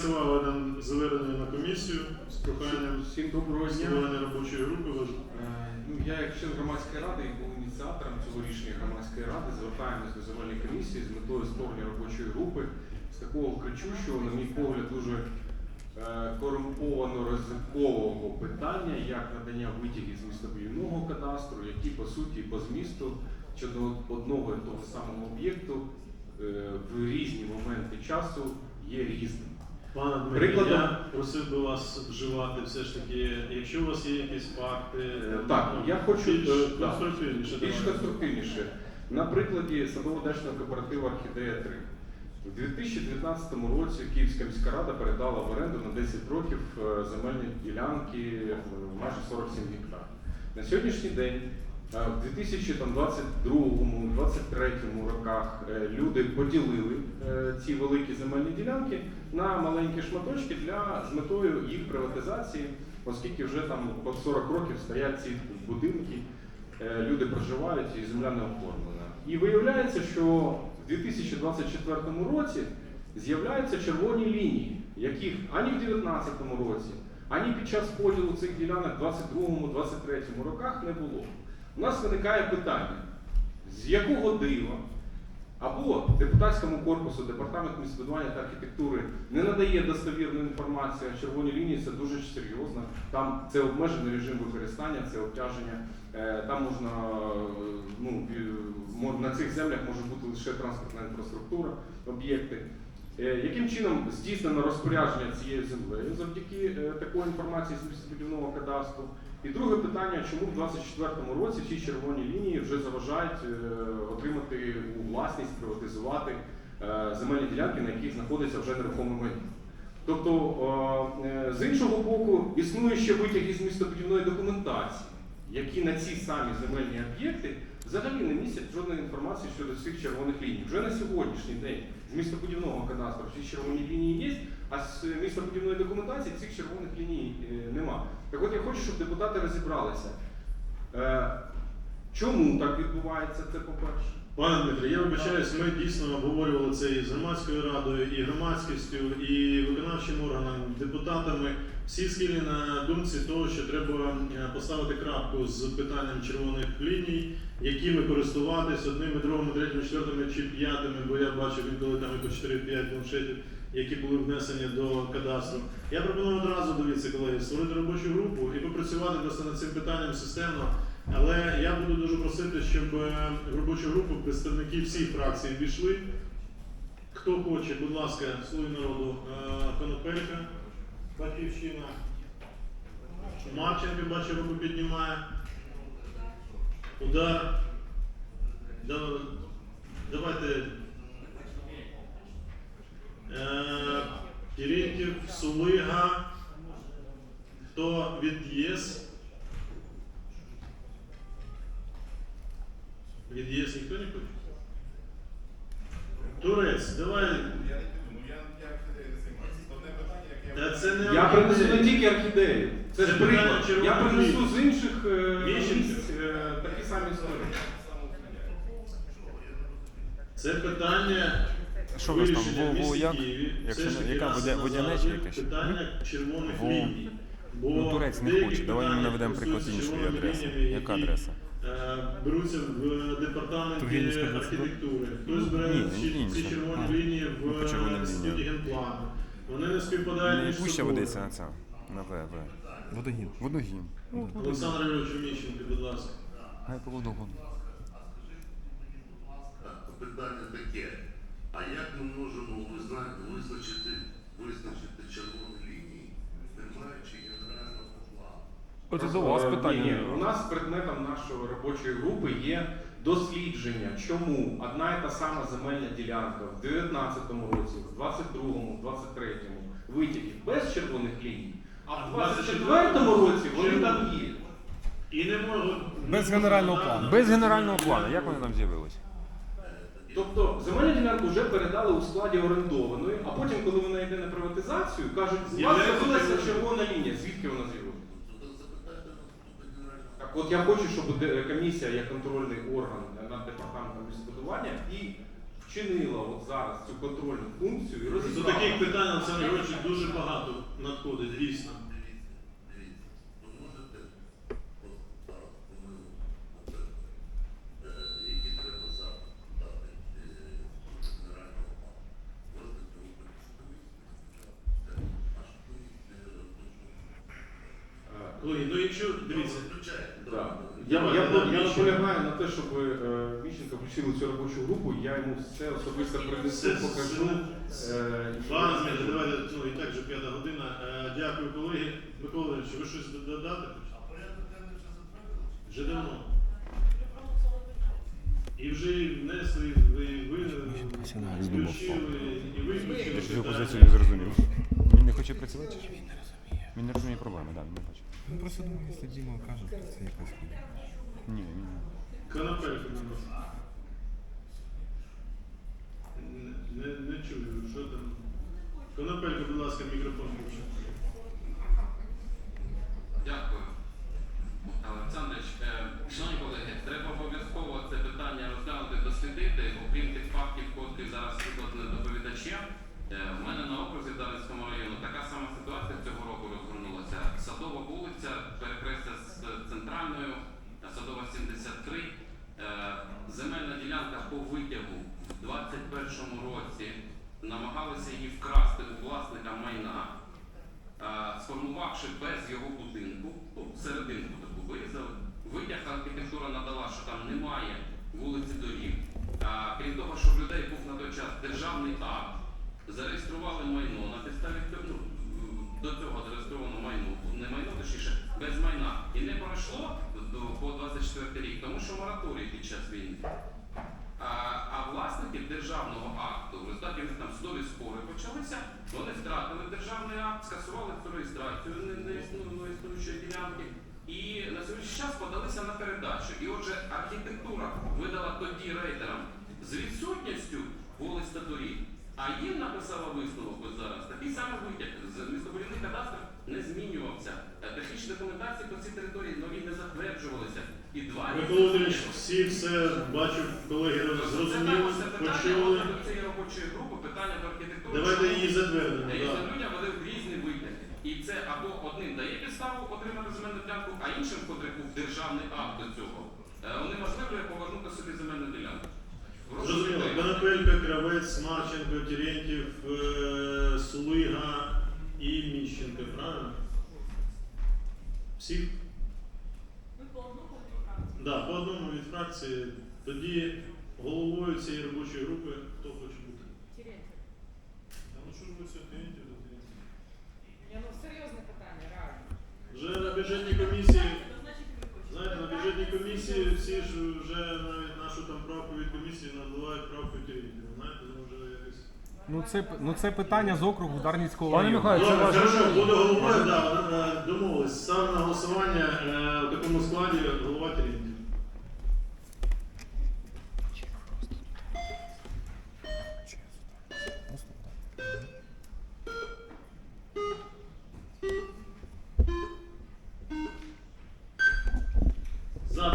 Голосували нам звернення на комісію з проханням Всім доброго дня. створення робочої групи. Е, Ну, я як член громадської ради і був ініціатором цього рішення громадської ради, звертаємось до земельної комісії з метою створення робочої групи з такого кричущого, на мій погляд, дуже е, корумповано ризикового питання, як надання витягів з містобудівного кадастру, які по суті по змісту щодо одного і того самого об'єкту е, в різні моменти часу є різними. Пане Прикладом- я просив би вас вживати все ж таки, якщо у вас є якісь факти, Е, Так, ну, я хочу більш е, да, конструктивніше. більш давайте. конструктивніше. На прикладі садово-дачного кооперативу Орхідея 3. У 2019 році Київська міська рада передала в оренду на 10 років е, земельні ділянки е, майже 47 гектар. На сьогоднішній день, в 2022-2023 роках, е, люди поділили е, ці великі земельні ділянки на маленькі шматочки для з метою їх приватизації, оскільки вже там по 40 років стоять ці будинки, е, люди проживають і земля не оформлена. І виявляється, що в 2024 році з'являються червоні лінії, яких ані в 2019 році, ані під час поділу цих ділянок в 2022-2023 роках не було. У нас виникає питання, з якого дива або депутатському корпусу департамент містобудування та архітектури не надає достовірну інформацію, червоні лінії це дуже серйозно. Там це обмежений режим використання, це обтяження. Е, Там можна е, ну, на цих землях може бути лише транспортна інфраструктура, об'єкти. Е, Яким чином здійснено розпорядження цією землею завдяки такої інформації з містобудівного кадастру? І друге питання, чому в 2024 році ці червоні лінії вже заважають е, отримати у власність, приватизувати е, земельні ділянки, на яких знаходиться вже нерухоме майно. Тобто, е, з іншого боку, існує ще витяг із містобудівної документації, які на ці самі земельні об'єкти взагалі не містять жодної інформації щодо цих червоних ліній. Вже на сьогоднішній день з містобудівного кадастру ці червоні лінії є, а з містобудівної документації цих червоних ліній е, нема. Так от я хочу, щоб депутати розібралися. Е, Чому так відбувається, це по-перше? Пане Дмитро, я вибачаюсь, ми дійсно обговорювали це і з громадською радою, і громадськістю, і виконавчим органом, депутатами. Всі схильні на думці того, що треба е, поставити крапку з питанням червоних ліній, якими користуватись одними, другими, третіми, четвертими чи п'ятими, бо я бачив інколи там і по 4-5 планшетів, які були внесені до кадастру. Я пропоную одразу дивіться, колеги, створити робочу групу і попрацювати просто над цим питанням системно. Але я буду дуже просити, щоб е, в робочу групу представники всіх фракцій війшли. Хто хоче, будь ласка, слуги народу, е, Конопелька, Батьківщина. Марченко, бачу, руку піднімає. Удар. Давайте. Е, Терентьєв, Сулига. Хто від ЄС? Ніхто не хоче? Турець, давай. Та це не Я принесу не тільки орхідеї. Це ж приклад. Я принесу з інших е, місць е, такі самі історії. Це питання Що у там, вирішення в Во- Во місті як? Києві. Якщо Все ж не- яка водя- якась? Питання червоних Во. ліній. Ну, турець не хоче. Давай питання наведемо приклад іншої адреси. Яка адреса? е, Беруться в департаменті Тургенівська 22? архітектури. Хтось бере Ні, ці, червоні А. лінії в Ну, по червоним е, студії лініям. генплану. Вони не співпадають Не між пуща собою. ведеться на це. На В, В. Водогін. Водогін. Ну. Олександр Ігорович Міщенко, будь ласка. Хай по водогону. Питання таке. А як ми можемо визна- визначити, визначити червоні лінії, не маючи плану? Оце до вас Е, питання. Ні, ні. У нас предметом нашої робочої групи є дослідження, чому одна і та сама земельна ділянка в 19-му році, в 22-му, в 23-му витягів без червоних ліній, а в 24-му році вони там є. І не можу. Без генерального плану. Без генерального плану. Як вони там з'явились? Тобто земельну ділянку вже передали у складі орендованої, а потім, коли вона йде на приватизацію, кажуть, у вас З'являється з'явилася червона лінія. Звідки вона з'явилася? Тобто запитайте наступне генерального Так от я хочу, щоб комісія як контрольний орган над департаментом містобудування і вчинила от зараз цю контрольну функцію і До розібрала. таких питань Олександр Григорович дуже багато надходить, дійсно. Дивіться, дивіться. Е, е. Е, Колеги, ну якщо дивіться, Виключайте. Да. Я- Я, я- наполягаю на те, щоб е, Міщенко включили цю робочу групу, я йому все особисто принесу, Все- покажу. все- Е, і- Пане Зміни, давайте, ну і так вже п'ята година. Е, Дякую, колеги. Микола Леонідович, ви щось додати? А порядок денний вже затвердили? Вже давно. І вже і внесли, і ви, і ви і ви включили. Я ж його питання. позицію не зрозумів. Він не хоче працювати? чи що? Він не розуміє проблеми, так, не хоче. Ну просто думаю, якщо Діма каже, то це якось. Ні, ні. Конопелько, будь ласка. Не, не, не чую, що там. Конопелько, будь ласка, мікрофон включи. Намагалися її вкрасти у власника майна сформувавши без його будинку, ну, серединку таку вирізали, витяг архітектура надала, що там немає вулиці доріг. Крім того, що в людей був на той час державний акт, зареєстрували майно на підставі ну, до цього зареєстровано майно, не майно, точніше, без майна. І не пройшло по 24 рік, тому що мораторій під час війни. А, власники державного акту, в результаті них там судові спори почалися, вони втратили державний акт, скасували цю реєстрацію не, не існуючої ділянки. І на сьогоднішній час подалися на передачу. І отже, архітектура видала тоді рейдерам з відсутністю вулиць та доріг, а їм написала висновок ось зараз. Такий самий витяг з містобудівний кадастр не змінювався. Технічні документації по цій території нові не затверджувалися. І два Микола Володимирович, всі все бачу, колеги Тобто це зрозуміли, також це питання почули. до цієї робочої групи, питання до архітектури. Давайте її затвердимо. Да. людям вони різні витяги. І це або одним дає підставу отримати земельну ділянку, а іншим, в котрих був державний акт до цього, е, унеможливлює повернути собі земельну ділянку. Зрозуміло. Конопелька, Кравець, Марченко, Терентьєв, е, Сулига і Міщенко, правильно? Всіх? Ви по одному від фракції? Да, по одному від фракції. Тоді головою цієї робочої групи хто хоче бути? Та ну що ж ви все Терентьєв до Терентьєва? Ні, ну серйозне питання, реально. Вже на бюджетній комісії, знаєте, на бюджетній комісії всі ж вже навіть нашу там правку від комісії Терентьєва. Знаєте, ну вже якось. Ну це, ну це питання з округу Дарницького Пане району. Михайло, це Добре, ваш хорошо, буде головою, да, е, домовились. Ставлю на голосування е, в такому складі голова Терентьєв.